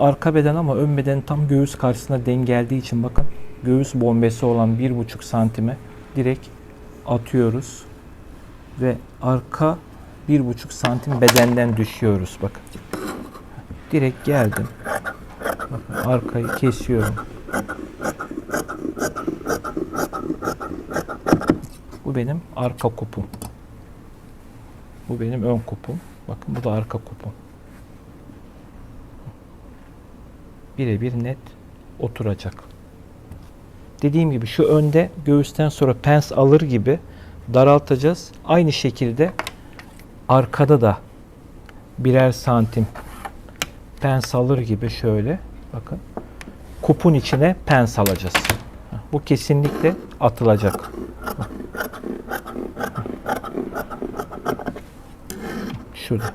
arka beden ama ön beden tam göğüs karşısına denk geldiği için bakın göğüs bombesi olan 1,5 santime direkt atıyoruz ve arka 1,5 santim bedenden düşüyoruz bakın. Direkt geldim. Bakın arkayı kesiyorum. Bu benim arka kupum. Bu benim ön kupum. Bakın bu da arka kupum. Birebir net oturacak. Dediğim gibi şu önde göğüsten sonra pens alır gibi daraltacağız. Aynı şekilde arkada da birer santim pens alır gibi şöyle bakın kupun içine pens alacağız. Bu kesinlikle atılacak. Şurada.